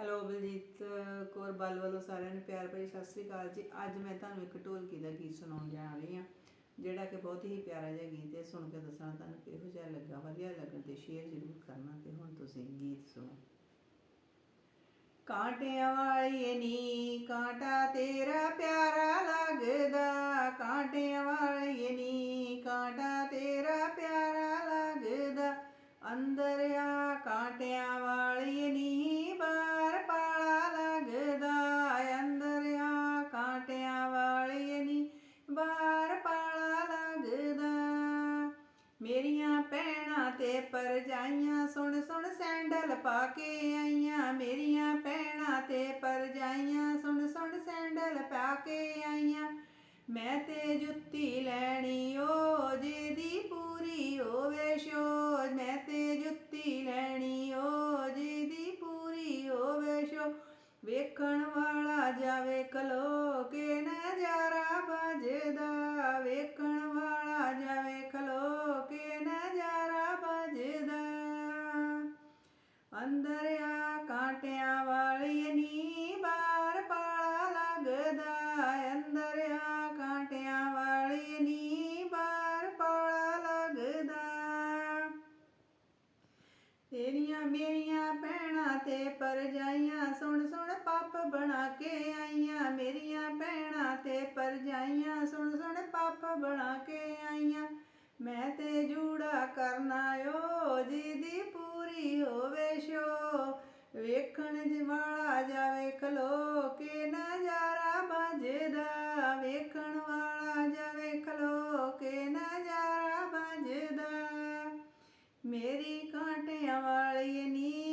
Hello Baljit Kaur ਬਲ ਵੱਲੋਂ ਸਾਰਿਆਂ ਨੂੰ ਪਿਆਰ ਭਰੀ ਸਤਿ ਸ੍ਰੀ ਅਕਾਲ ਜੀ। ਅੱਜ ਮੈਂ ਤੁਹਾਨੂੰ ਇੱਕ ਢੋਲਕੀ ਦਾ ਗੀਤ ਸੁਣਾਉਣ ਜਾ ਰਹੀ ਹਾਂ, ਜਿਹੜਾ ਕਿ ਬਹੁਤ ਹੀ ਪਿਆਰਾ ਜਿਹਾ ਗੀਤ ਹੈ। ਸੁਣ ਕੇ ਦੱਸਣਾ ਤੁਹਾਨੂੰ ਕਿਹੋ ਜਿਹਾ ਲੱਗਾ, ਵਧੀਆ ਲੱਗਣ ਤੇ ਸ਼ੇਅਰ ਜ਼ਰੂਰ ਕਰਨਾ ਤੇ ਹੁਣ ਤੁਸੀਂ ਗੀਤ ਸੁਣੋ। ਕਾਂਟਿਆਂ ਵਾਲੀ ਨੀ, ਕਾਂਟਾ ਤੇਰਾ ਪਿਆਰਾ ਲੱਗਦਾ। ਕਾਂਟਿਆਂ ਵਾਲੀ ਨੀ, ਕਾਂਟਾ ਤੇਰਾ ਪਿਆਰਾ ਲੱਗਦਾ। ਅੰਦਰ ਮੇਰੀਆਂ ਭੈਣਾਂ ਤੇ ਪਰਜਾਈਆਂ ਸੁਣ ਸੁਣ ਸੈਂਡਲ ਪਾ ਕੇ ਆਈਆਂ, ਮੇਰੀਆਂ ਭੈਣਾਂ ਤੇ ਪਰਜਾਈਆਂ ਸੁਣ ਸੁਣ ਸੈਂਡਲ ਪਾ ਕੇ ਆਈਆਂ। ਮੈਂ ਤੇ ਜੁੱਤੀ ਲੈਣੀ ਓ, ਜਿਹਦੀ ਪੂਰੀ ਹੋਵੇ ਸ਼ੋ ਮੈਂ ਤੇ ਜੁੱਤੀ ਲੈਣੀ ਓ, ਜਿਹਦੀ ਪੂਰੀ ਹੋਵੇ ਸ਼ੋ ਵੇਖਣ ਅੰਦਰ ਕਾਂਟਿਆਂ ਵਾਲੀ ਨੀ ਬਾਹਰ ਪਾਲਾ ਲੱਗਦਾ। ਅੰਦਰ ਆ ਕਾਂਟਿਆਂ ਵਾਲੀ ਨੀ ਬਾਹਰ ਪਾਲਾ ਲੱਗਦਾ। ਤੇਰੀਆਂ ਮੇਰੀਆਂ ਭੈਣਾਂ ਤੇ ਪਰਜਾਈਆਂ, ਸੁਣ ਸੁਣ ਪਾਪ ਬਣਾ ਕੇ ਆਈਆਂ। ਮੇਰੀਆਂ ਭੈਣਾਂ ਤੇ ਪਰਜਾਈਆਂ, ਸੁਣ ਸੁਣ ਪਾਪ ਬਣਾ ਕੇ ਆਈਆਂ। ਮੈਂ ਤੇ ਜੂੜਾ ਕਰਨਾ ਵੇਖਣ ਜਵਾਲਾ ਜਾਵੇ ਖਲੋ ਕੇ ਨਾ